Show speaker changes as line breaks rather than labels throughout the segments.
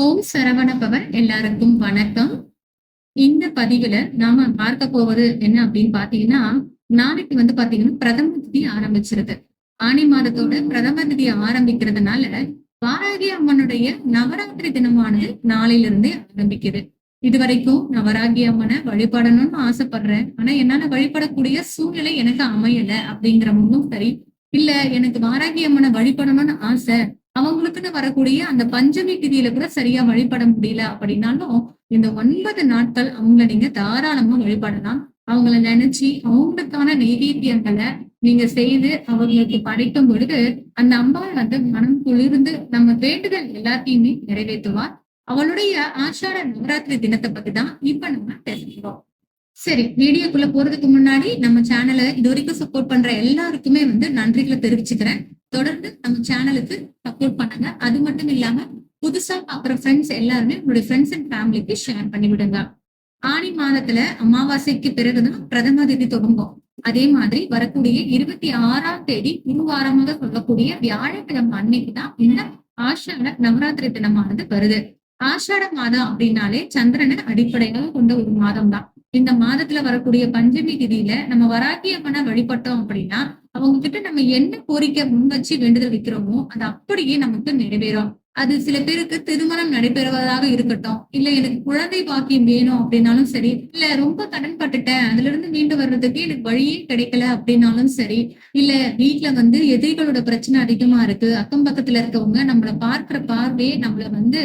ஓம் Saravana power எல்லாருக்கும் வணக்கம். இந்த பதிவுல நாம பார்க்க போவது என்ன அப்படின்னு பாத்தீங்கன்னா நாளைக்கு வந்து பாத்தீங்கன்னா பிரதம திதி ஆரம்பிச்சிருது. ஆணி மாதத்தோட பிரதம திதி ஆரம்பிக்கிறதுனால வாராகி அம்மனுடைய நவராத்திரி தினமானது நாளையில இருந்தே ஆரம்பிக்குது. இது வரைக்கும் நவராகி அம்மனை வழிபடணும்னு ஆசைப்படுறேன். ஆனா என்னால வழிபடக்கூடிய சூழ்நிலை எனக்கு அமையல அப்படிங்கிறவங்களும் சரி. இல்ல எனக்கு வாராகி அம்மனை வழிபடணும்னு ஆசை. அவங்களுக்குன்னு வரக்கூடிய அந்த பஞ்சமி திதியில கூட சரியா வழிபட முடியல அப்படின்னாலும் இந்த ஒன்பது நாட்கள் அவங்கள நீங்க தாராளமா வழிபடலாம். அவங்கள நினைச்சு அவங்களுக்கான நெய்வேத்தியங்களை நீங்க செய்து அவங்களுக்கு படைக்கும் பொழுது அந்த அம்பாள் வந்து மனம் குளிர்ந்து நம்ம வேண்டுதல் எல்லாத்தையுமே நிறைவேற்றுவார் அவளுடைய ஆஷாட நவராத்திரி தினத்தை பத்தி தான் இப்ப நம்ம தெரிஞ்சுக்கிறோம் சரி வீடியோக்குள்ள போறதுக்கு முன்னாடி நம்ம சேனலை இது வரைக்கும் சப்போர்ட் பண்ற எல்லாருக்குமே வந்து நன்றிகளை தெரிவிச்சுக்கிறேன். தொடர்ந்து நம்ம சேனலுக்கு சப்போர்ட் பண்ணுங்க. அது மட்டும் இல்லாம புதுசா பாக்குற ஃப்ரெண்ட்ஸ் எல்லாருமே உங்களுடைய ஃப்ரெண்ட்ஸ் அண்ட் ஃபேமிலிக்கு ஷேர் பண்ணி விடுங்க. ஆணி மாதத்துல அமாவாசைக்கு பிறகுதான் பிரதம தேதி தொடங்கும். அதே மாதிரி வரக்கூடிய இருபத்தி ஆறாம் தேதி குருவாரமாக சொல்லக்கூடிய வியாழக்கிழமை அன்னைக்கு தான் இந்த ஆஷாட நவராத்திரி தினமானது வருது. ஆஷாட மாதம் அப்படின்னாலே சந்திரனை அடிப்படையாக கொண்ட ஒரு மாதம் தான் இந்த மாதத்துல வரக்கூடிய பஞ்சமி திதியில நம்ம வராகியம்மனை வழிபட்டோம் அப்படின்னா அவங்க கிட்ட நம்ம என்ன கோரிக்கை முன் வச்சு வேண்டுதல் வைக்கிறோமோ அது அப்படியே நமக்கு நிறைவேறும். அது சில பேருக்கு திருமணம் நடைபெறுவதாக இருக்கட்டும் இல்ல எனக்கு குழந்தை பாக்கியம் வேணும் அப்படின்னாலும் சரி இல்ல ரொம்ப கடன் பட்டுட்டேன் அதுல இருந்து மீண்டு வர்றதுக்கு எனக்கு வழியே கிடைக்கல அப்படின்னாலும் சரி இல்ல வீட்டுல வந்து எதிரிகளோட பிரச்சனை அதிகமா இருக்கு அக்கம் பக்கத்துல இருக்கவங்க நம்மள பார்க்கிற பார்வையே நம்மள வந்து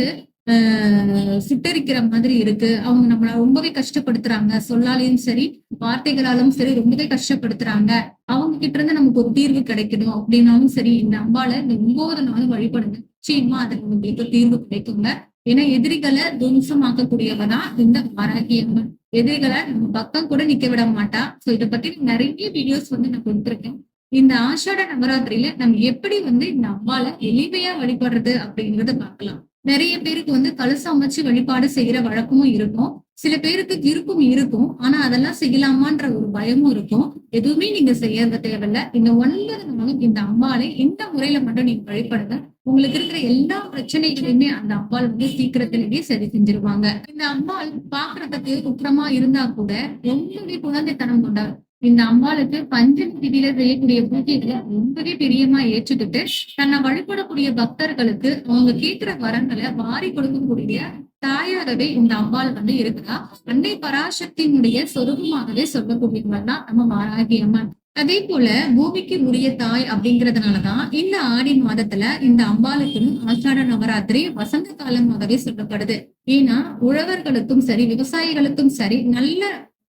சுட்டரிக்கிற மாதிரி இருக்கு. அவங்க நம்மள ரொம்பவே கஷ்டப்படுத்துறாங்க. சொல்லாலையும் சரி வார்த்தைகளாலும் சரி ரொம்பவே கஷ்டப்படுத்துறாங்க. அவங்க கிட்ட இருந்து நமக்கு ஒரு தீர்வு கிடைக்கணும் அப்படின்னாலும் சரி இந்த அம்பால இந்த ஒன்பது நாளும் வழிபடுங்க. நிச்சயமா அதுக்கு உங்களுக்கு தீர்வு கிடைக்குங்க. ஏன்னா எதிரிகளை துவம்சமாக்கக்கூடியவனா இந்த வாராகி அம்மன். எதிரிகளை நம்ம பக்கம் கூட நிக்க விட மாட்டா. சோ இதை பத்தி நிறைய வீடியோஸ் வந்து நான் கொடுத்துருக்கேன். இந்த ஆஷாட நவராத்திரியில நம்ம எப்படி வந்து இந்த அம்பால எளிமையா வழிபடுறது அப்படிங்கறத பார்க்கலாம். நிறைய பேருக்கு வந்து கழுசு அமைச்சு வழிபாடு செய்யற வழக்கமும் இருக்கும். சில பேருக்கு விருப்பம் இருக்கும். ஆனா அதெல்லாம் செய்யலாமான்ற ஒரு பயமும் இருக்கும். எதுவுமே நீங்க செய்யறது தேவையில்ல. இந்த ஒன்பது நாளும் இந்த அம்பாலை இந்த முறையில மட்டும் நீங்க வழிபடுங்க. உங்களுக்கு இருக்கிற எல்லா பிரச்சனைகளையுமே அந்த அம்பாள் வந்து சீக்கிரத்திலேயே சரி செஞ்சிருவாங்க. இந்த அம்பாள் பாக்குறதுக்கு குற்றமா இருந்தா கூட ரொம்பவே குழந்தைத்தனம் கொண்டவர் இந்த அம்பாளுக்கு பஞ்சம் திதியில செய்யக்கூடிய பூஜைகளை ரொம்பவே பிரியமா ஏற்றுக்கிட்டு தன்னை வழிபடக்கூடிய பக்தர்களுக்கு அவங்க கேட்கிற வரங்களை வாரி கொடுக்கக்கூடிய தாயாகவே இந்த அம்பாள் வந்து இருக்குதா? அன்னை பராசக்தியினுடைய சொரூபமாகவே சொல்லக்கூடியவங்க தான் நம்ம மாராகி அம்மன். அதே போல பூமிக்கு உரிய தாய் அப்படிங்கறதுனாலதான் இந்த ஆடி மாதத்துல இந்த அம்பாளுக்கும் ஆஷாட நவராத்திரி வசந்த காலமாகவே சொல்லப்படுது. ஏன்னா உழவர்களுக்கும் சரி விவசாயிகளுக்கும் சரி நல்ல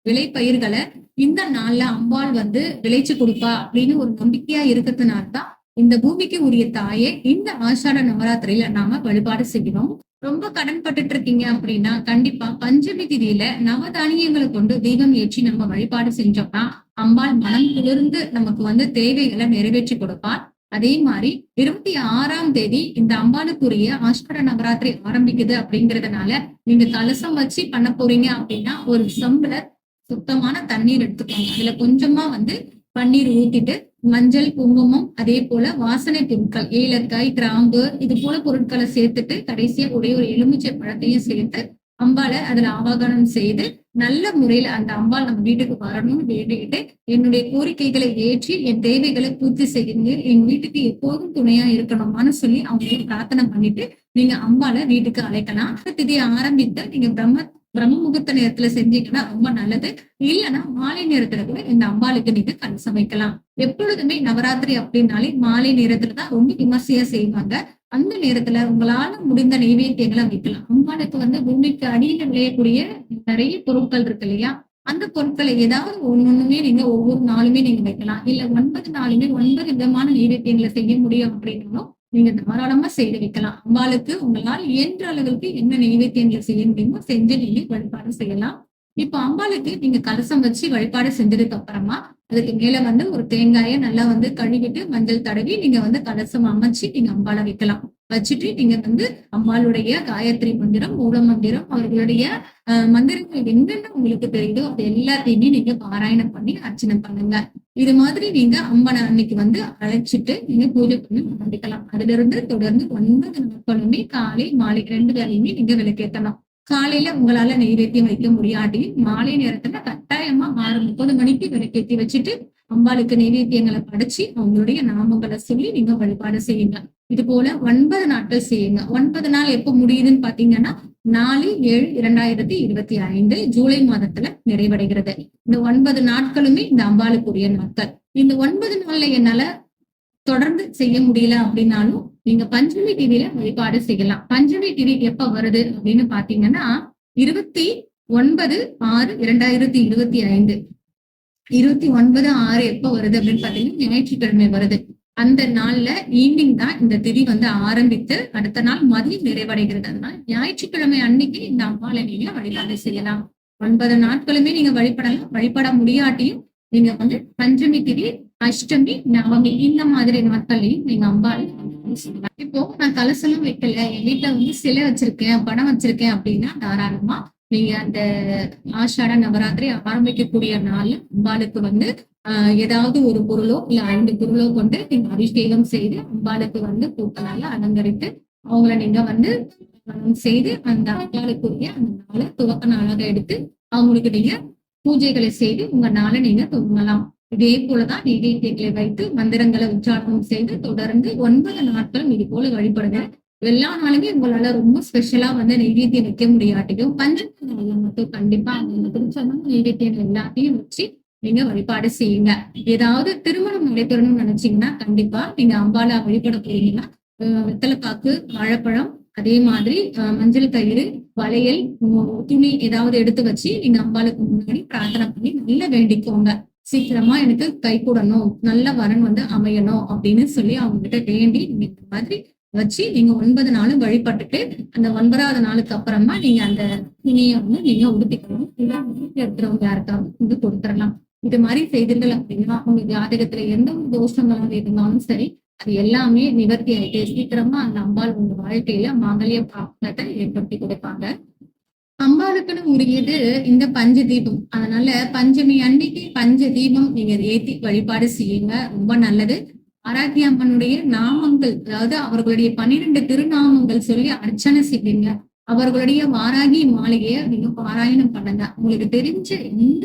விளை பயிர்களை இந்த நாள்ல அம்பாள் வந்து விளைச்சு கொடுப்பா அப்படின்னு ஒரு நம்பிக்கையா இருக்கிறதுனால தான் இந்த பூமிக்கு உரிய தாயே இந்த ஆஷாட நவராத்திரியில நாம வழிபாடு செய்யணும். ரொம்ப கடன் பட்டுட்டு இருக்கீங்க அப்படின்னா கண்டிப்பா பஞ்சமி திதியில நவதானியங்களை கொண்டு தீபம் ஏற்றி நம்ம வழிபாடு செஞ்சோம்னா அம்பாள் மனம் குளிர்ந்து நமக்கு வந்து தேவைகளை நிறைவேற்றி கொடுப்பார் அதே மாதிரி இருபத்தி ஆறாம் தேதி இந்த அம்பாளுக்குரிய ஆஷ்கர நவராத்திரி ஆரம்பிக்குது அப்படிங்கறதுனால நீங்க கலசம் வச்சு பண்ண போறீங்க அப்படின்னா ஒரு சம்பள சுத்தமான தண்ணீர் எடுத்துக்கோங்க. அதுல கொஞ்சமா வந்து பன்னீர் ஊத்திட்டு மஞ்சள் குங்குமம் அதே போல வாசனை பொருட்கள் ஏலக்காய் கிராம்பு இது போல பொருட்களை சேர்த்துட்டு கடைசியா ஒரே ஒரு எலுமிச்சை பழத்தையும் சேர்த்து அம்பால அதுல ஆவாகனம் செய்து நல்ல முறையில அந்த அம்பாள் நம்ம வீட்டுக்கு வரணும்னு வேண்டிக்கிட்டு என்னுடைய கோரிக்கைகளை ஏற்றி என் தேவைகளை பூர்த்தி செய்யுங்க. என் வீட்டுக்கு எப்போதும் துணையா இருக்கணுமான்னு சொல்லி அவங்களையும் பிரார்த்தனை பண்ணிட்டு நீங்க அம்பால வீட்டுக்கு அழைக்கலாம். திதியை ஆரம்பித்து நீங்க பிரம்ம பிரம்ம முகூர்த்த நேரத்துல செஞ்சீங்கன்னா ரொம்ப நல்லது. இல்லைன்னா மாலை நேரத்துல கூட இந்த அம்பாளுக்கு நீங்க கண் சமைக்கலாம். எப்பொழுதுமே நவராத்திரி அப்படின்னாலே மாலை நேரத்துல தான் ரொம்ப விமர்சையா செய்வாங்க. அந்த நேரத்துல உங்களால முடிந்த நைவேத்தியங்களை வைக்கலாம். அம்பாளுக்கு வந்து பூமிக்கு அடியில விளையக்கூடிய நிறைய பொருட்கள் இருக்கு இல்லையா? அந்த பொருட்களை ஏதாவது ஒன்னொண்ணுமே நீங்க ஒவ்வொரு நாளுமே நீங்க வைக்கலாம். இல்ல ஒன்பது நாளுமே ஒன்பது விதமான நைவேத்தியங்களை செய்ய முடியும் அப்படின்னாலும் நீங்க தாராளமா செய்து வைக்கலாம். அம்பாளுக்கு உங்களால் இயன்ற அளவுக்கு என்ன நெய்வேத்தியங்கள் செய்ய முடியுமோ செஞ்சு நீங்க வழிபாடு செய்யலாம். இப்போ அம்பாளுக்கு நீங்க கலசம் வச்சு வழிபாடு செஞ்சதுக்கு அப்புறமா அதுக்கு மேல வந்து ஒரு தேங்காயை நல்லா வந்து கழுவிட்டு மஞ்சள் தடவி நீங்க வந்து கலசம் அமைச்சு நீங்க அம்பாளை வைக்கலாம். வச்சுட்டு நீங்க வந்து அம்பாளுடைய காயத்ரி மந்திரம் மூல மந்திரம் அவர்களுடைய மந்திரங்கள் என்னென்ன உங்களுக்கு தெரியுதோ அது எல்லாத்தையுமே நீங்க பாராயணம் பண்ணி அர்ச்சனை பண்ணுங்க. இது மாதிரி நீங்க அம்மனை அன்னைக்கு வந்து அழைச்சிட்டு நீங்க பூஜை பண்ணி ஆரம்பிக்கலாம் அதுல இருந்து தொடர்ந்து ஒன்பது நாட்களுமே காலை மாலை ரெண்டு வேலையுமே நீங்க விளக்கேற்றலாம் காலையில உங்களால நெய்வேத்தியம் வைக்க முடியாட்டி மாலை நேரத்துல கட்டாயமா ஆறு முப்பது மணிக்கு விளக்கேத்தி வச்சுட்டு அம்பாளுக்கு நெய்வேத்தியங்களை படைச்சு அவங்களுடைய நாமங்களை சொல்லி நீங்க வழிபாடு செய்யுங்க. இது போல ஒன்பது நாட்கள் செய்யுங்க. ஒன்பது நாள் எப்ப முடியுதுன்னு பாத்தீங்கன்னா நாலு ஏழு இரண்டாயிரத்தி இருபத்தி ஐந்து ஜூலை மாதத்துல நிறைவடைகிறது. இந்த ஒன்பது நாட்களுமே இந்த அம்பாளுக்குரிய நாட்கள். இந்த ஒன்பது நாள்ல என்னால தொடர்ந்து செய்ய முடியல அப்படின்னாலும் நீங்க பஞ்சமி திதியில வழிபாடு செய்யலாம். பஞ்சமி திதி எப்ப வருது அப்படின்னு பாத்தீங்கன்னா இருபத்தி ஒன்பது ஆறு இரண்டாயிரத்தி இருபத்தி ஐந்து. இருபத்தி ஒன்பது ஆறு எப்ப வருது அப்படின்னு பாத்தீங்கன்னா ஞாயிற்றுக்கிழமை வருது. அந்த நாள்ல ஈவினிங் தான் இந்த திதி வந்து ஆரம்பித்து அடுத்த நாள் மதியம் நிறைவடைகிறது. அதனால ஞாயிற்றுக்கிழமை அன்னைக்கு இந்த அம்மாவை நீங்க வழிபாடு செய்யலாம். ஒன்பது நாட்களுமே நீங்க வழிபடலாம். வழிபட முடியாட்டியும் நீங்க வந்து பஞ்சமி திதி அஷ்டமி நவமி இந்த மாதிரி நாட்களையும் நீங்க அம்பாள் இப்போ நான் கலசலம் வைக்கல. என் வீட்டுல வந்து சிலை வச்சிருக்கேன் படம் வச்சிருக்கேன் அப்படின்னா தாராளமா நீங்க அந்த ஆஷாட நவராத்திரி ஆரம்பிக்கக்கூடிய நாள் அம்பாளுக்கு வந்து ஆஹ் ஏதாவது ஒரு பொருளோ இல்ல ஐந்து பொருளோ கொண்டு நீங்க அபிஷேகம் செய்து அம்பாளுக்கு வந்து பூக்களால அலங்கரித்து அவங்கள நீங்க வந்து செய்து அந்த அம்பாளுக்குரிய அந்த நாளை துவக்க நாளாக எடுத்து அவங்களுக்கு நீங்க பூஜைகளை செய்து உங்க நாளை நீங்க தொங்கலாம். இதே போலதான் நெய்வேத்தியங்களை வைத்து மந்திரங்களை உச்சாரணம் செய்து தொடர்ந்து ஒன்பது நாட்களும் இது போல வழிபடுங்க. எல்லா நாளுமே உங்களால ரொம்ப ஸ்பெஷலா வந்து நெய்வேத்தியம் வைக்க முடியாட்டியும் பஞ்சமி மட்டும் கண்டிப்பா அவங்க திருச்சமா எல்லாத்தையும் வச்சு நீங்க வழிபாடு செய்யுங்க. ஏதாவது திருமணம் நடைபெறணும்னு நினைச்சீங்கன்னா கண்டிப்பா நீங்க அம்பாலா வழிபட போறீங்கன்னா வெத்தலைப்பாக்கு வாழைப்பழம் அதே மாதிரி மஞ்சள் கயிறு வளையல் துணி ஏதாவது எடுத்து வச்சு நீங்க அம்பாளுக்கு முன்னாடி பிரார்த்தனை பண்ணி நல்லா வேண்டிக்கோங்க. சீக்கிரமா எனக்கு கை கூடணும் நல்ல வரன் வந்து அமையணும் அப்படின்னு சொல்லி அவங்க கிட்ட வேண்டி இந்த மாதிரி வச்சு நீங்க ஒன்பது நாளும் வழிபட்டுட்டு அந்த ஒன்பதாவது நாளுக்கு அப்புறமா நீங்க அந்த துணியை வந்து நீங்க உடுத்திக்கணும். இல்ல வீட்டுல இருக்கிறவங்க யாருக்காவது வந்து கொடுத்துடலாம். இது மாதிரி செய்தீர்கள் அப்படின்னா உங்க ஜாதகத்துல எந்த ஒரு தோஷங்களாக இருந்தாலும் சரி அது எல்லாமே நிவர்த்தி ஆயிட்டு சீக்கிரமா அந்த அம்பாள் உங்க வாழ்க்கையில மாங்கல்ய பாக்கத்தை ஏற்படுத்தி கொடுப்பாங்க. அம்பாளுக்குன்னு உரியது இந்த பஞ்ச தீபம். அதனால பஞ்சமி அன்னைக்கு பஞ்ச தீபம் நீங்க ஏத்தி வழிபாடு செய்யுங்க. ரொம்ப நல்லது. ஆராத்தி அம்மனுடைய நாமங்கள் அதாவது அவர்களுடைய பன்னிரெண்டு திருநாமங்கள் சொல்லி அர்ச்சனை செய்வீங்க அவர்களுடைய வாராகி மாளிகையை நீங்க பாராயணம் பண்ணுங்க. உங்களுக்கு தெரிஞ்ச எந்த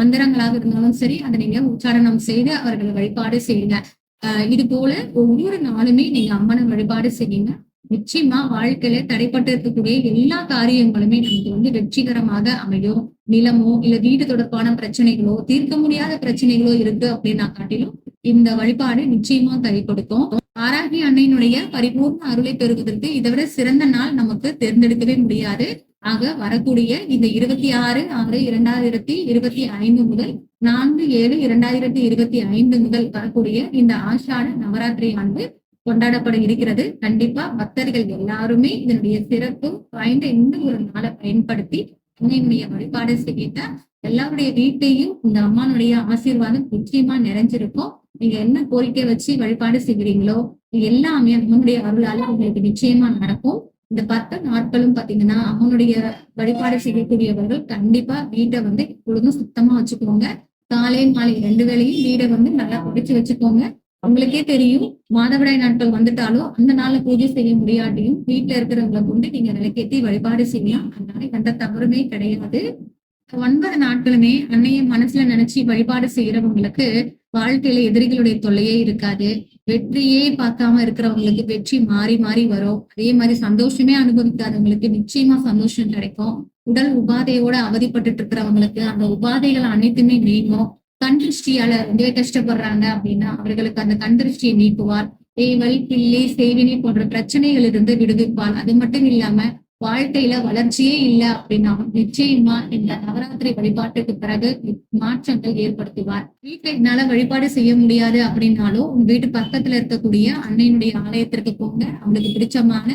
மந்திரங்களாக இருந்தாலும் சரி அதை நீங்க உச்சாரணம் செய்து அவர்களை வழிபாடு செய்யுங்க. இது போல ஒவ்வொரு நாளுமே நீங்க அம்மனை வழிபாடு செய்யுங்க. நிச்சயமா வாழ்க்கையில தடைப்பட்டு இருக்கக்கூடிய எல்லா காரியங்களுமே நமக்கு வந்து வெற்றிகரமாக அமையும். நிலமோ இல்ல வீடு தொடர்பான பிரச்சனைகளோ தீர்க்க முடியாத பிரச்சனைகளோ இருக்கு அப்படின்னா காட்டிலும் இந்த வழிபாடு நிச்சயமா கை கொடுக்கும் ஆராகி அன்னையினுடைய பரிபூர்ண அருளை பெறுவதற்கு இதை விட சிறந்த நாள் நமக்கு தேர்ந்தெடுக்கவே முடியாது. ஆக வரக்கூடிய இந்த இருபத்தி ஆறு ஆறு இரண்டாயிரத்தி இருபத்தி ஐந்து முதல் நான்கு ஏழு இரண்டாயிரத்தி இருபத்தி ஐந்து முதல் வரக்கூடிய இந்த ஆஷாட நவராத்திரி ஆண்டு கொண்டாடப்பட இருக்கிறது. கண்டிப்பா பக்தர்கள் எல்லாருமே இதனுடைய சிறப்பு வாய்ந்த இந்த ஒரு நாளை பயன்படுத்தி அன்னையினுடைய வழிபாடு செய்ய எல்லாருடைய வீட்டையும் இந்த அம்மானுடைய ஆசீர்வாதம் நிச்சயமா நிறைஞ்சிருக்கும். நீங்க என்ன கோரிக்கை வச்சு வழிபாடு செய்கிறீங்களோ எல்லாமே அம்மனுடைய அருளால உங்களுக்கு நிச்சயமா நடக்கும். இந்த பத்து நாட்களும் பாத்தீங்கன்னா அம்மனுடைய வழிபாடு செய்யக்கூடியவர்கள் கண்டிப்பா வீட்டை வந்து எப்பொழுதும் சுத்தமா வச்சுக்கோங்க. காலை மாலை ரெண்டு வேளையும் வீடை வந்து நல்லா பிடிச்சு வச்சுக்கோங்க. உங்களுக்கே தெரியும் மாதவிடாய் நாட்கள் வந்துட்டாலும் அந்த நாள்ல பூஜை செய்ய முடியாட்டியும் வீட்டுல இருக்கிறவங்களை கொண்டு நீங்க விளக்கேத்தி வழிபாடு செய்யலாம். அதனால எந்த தவறுமே கிடையாது. ஒன்பது நாட்களுமே அன்னைய மனசுல நினைச்சு வழிபாடு செய்யறவங்களுக்கு வாழ்க்கையில எதிரிகளுடைய தொல்லையே இருக்காது. வெற்றியே பார்க்காம இருக்கிறவங்களுக்கு வெற்றி மாறி மாறி வரும். அதே மாதிரி சந்தோஷமே அனுபவிக்காதவங்களுக்கு நிச்சயமா சந்தோஷம் கிடைக்கும். உடல் உபாதையோட அவதிப்பட்டுட்டு இருக்கிறவங்களுக்கு அந்த உபாதைகள் அனைத்துமே நீங்கும். கண் திருஷ்டியால ரொம்பவே கஷ்டப்படுறாங்க அப்படின்னா அவர்களுக்கு அந்த கண் திருஷ்டியை நீக்குவார். தேவல் பிள்ளை செய்வினை போன்ற பிரச்சனைகள் இருந்து விடுவிப்பார். அது மட்டும் இல்லாம வாழ்க்கையில வளர்ச்சியே இல்லை அப்படின்னா நிச்சயமா இந்த நவராத்திரி வழிபாட்டுக்கு பிறகு மாற்றங்கள் ஏற்படுத்துவார். வீட்டுல என்னால வழிபாடு செய்ய முடியாது அப்படின்னாலும் உங்க வீட்டு பக்கத்துல இருக்கக்கூடிய அன்னையினுடைய ஆலயத்திற்கு போங்க. அவங்களுக்கு பிடிச்சமான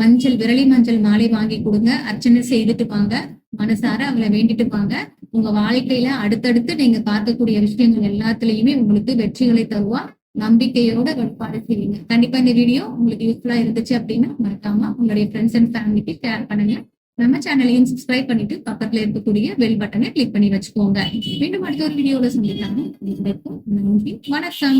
மஞ்சள் விரலி மஞ்சள் மாலை வாங்கி கொடுங்க. அர்ச்சனை செய்துட்டு வாங்க. மனசார அவளை வேண்டிட்டு வாங்க. உங்க வாழ்க்கையில அடுத்தடுத்து நீங்க பார்க்கக்கூடிய விஷயங்கள் எல்லாத்துலயுமே உங்களுக்கு வெற்றிகளை தருவா. நம்பிக்கையோட வழிபாடு செய்வீங்க கண்டிப்பா இந்த வீடியோ உங்களுக்கு யூஸ்ஃபுல்லா இருந்துச்சு அப்படின்னா மறக்காம உங்களுடைய ஃப்ரெண்ட்ஸ் அண்ட் ஃபேமிலிக்கு ஷேர் பண்ணுங்க. நம்ம சேனலையும் சப்ஸ்கிரைப் பண்ணிட்டு பக்கத்துல இருக்கக்கூடிய பெல் பட்டனை கிளிக் பண்ணி வச்சுக்கோங்க. மீண்டும் அடுத்த ஒரு வீடியோல சந்திக்கலாம். நன்றி வணக்கம்.